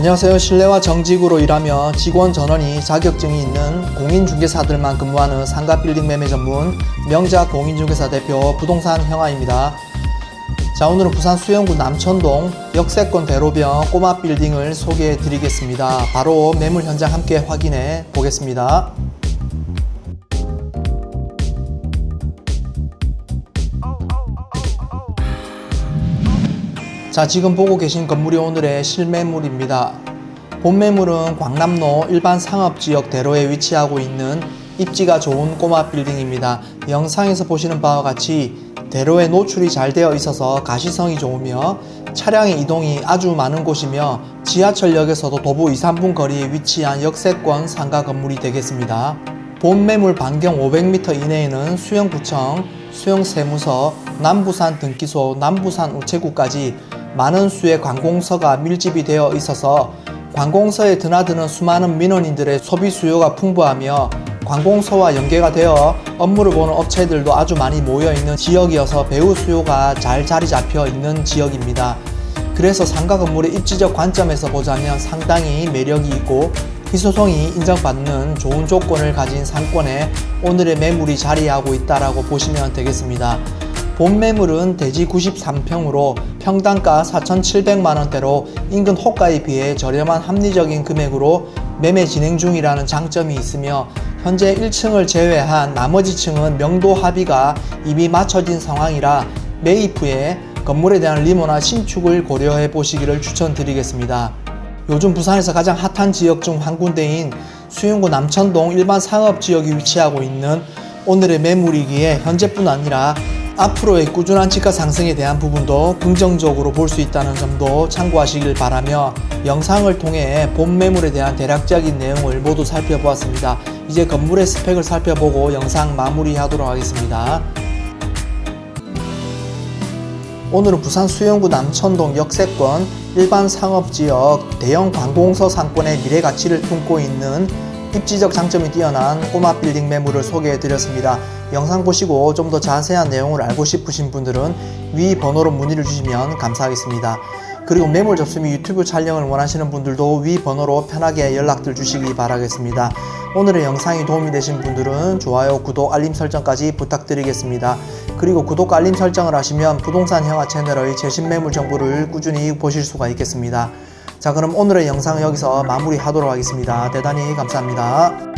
안녕하세요. 실내와 정직으로 일하며 직원 전원이 자격증이 있는 공인중개사들만 근무하는 상가 빌딩 매매 전문 명작 공인중개사 대표 부동산 형아입니다. 자, 오늘은 부산 수영구 남천동 역세권 대로변 꼬마 빌딩을 소개해 드리겠습니다. 바로 매물 현장 함께 확인해 보겠습니다. 자, 지금 보고 계신 건물이 오늘의 실매물입니다. 본매물은 광남로 일반 상업지역 대로에 위치하고 있는 입지가 좋은 꼬마 빌딩입니다. 영상에서 보시는 바와 같이 대로에 노출이 잘 되어 있어서 가시성이 좋으며 차량의 이동이 아주 많은 곳이며 지하철역에서도 도보 2, 3분 거리에 위치한 역세권 상가 건물이 되겠습니다. 본 매물 반경 500m 이내에는 수영구청, 수영세무서, 남부산 등기소, 남부산 우체국까지 많은 수의 관공서가 밀집이 되어 있어서 관공서에 드나드는 수많은 민원인들의 소비 수요가 풍부하며 관공서와 연계가 되어 업무를 보는 업체들도 아주 많이 모여 있는 지역이어서 배우 수요가 잘 자리 잡혀 있는 지역입니다. 그래서 상가 건물의 입지적 관점에서 보자면 상당히 매력이 있고 희소성이 인정받는 좋은 조건을 가진 상권에 오늘의 매물이 자리하고 있다라고 보시면 되겠습니다. 본 매물은 대지 93평으로 평당가 4,700만 원대로 인근 호가에 비해 저렴한 합리적인 금액으로 매매 진행 중이라는 장점이 있으며 현재 1층을 제외한 나머지 층은 명도 합의가 이미 맞춰진 상황이라 매입 후에 건물에 대한 리모나 신축을 고려해 보시기를 추천드리겠습니다. 요즘 부산에서 가장 핫한 지역 중 한 군데인 수영구 남천동 일반 상업 지역이 위치하고 있는 오늘의 매물이기에 현재뿐 아니라 앞으로의 꾸준한 지가 상승에 대한 부분도 긍정적으로 볼 수 있다는 점도 참고하시길 바라며 영상을 통해 본 매물에 대한 대략적인 내용을 모두 살펴보았습니다. 이제 건물의 스펙을 살펴보고 영상 마무리하도록 하겠습니다. 오늘은 부산 수영구 남천동 역세권 일반 상업지역 대형 관공서 상권의 미래 가치를 품고 있는 입지적 장점이 뛰어난 꼬마 빌딩 매물을 소개해 드렸습니다. 영상 보시고 좀 더 자세한 내용을 알고 싶으신 분들은 위 번호로 문의를 주시면 감사하겠습니다. 그리고 매물 접수 및 유튜브 촬영을 원하시는 분들도 위 번호로 편하게 연락들 주시기 바라겠습니다. 오늘의 영상이 도움이 되신 분들은 좋아요, 구독, 알림 설정까지 부탁드리겠습니다. 그리고 구독과 알림 설정을 하시면 부동산 형아 채널의 최신 매물 정보를 꾸준히 보실 수가 있겠습니다. 자, 그럼 오늘의 영상 여기서 마무리하도록 하겠습니다. 대단히 감사합니다.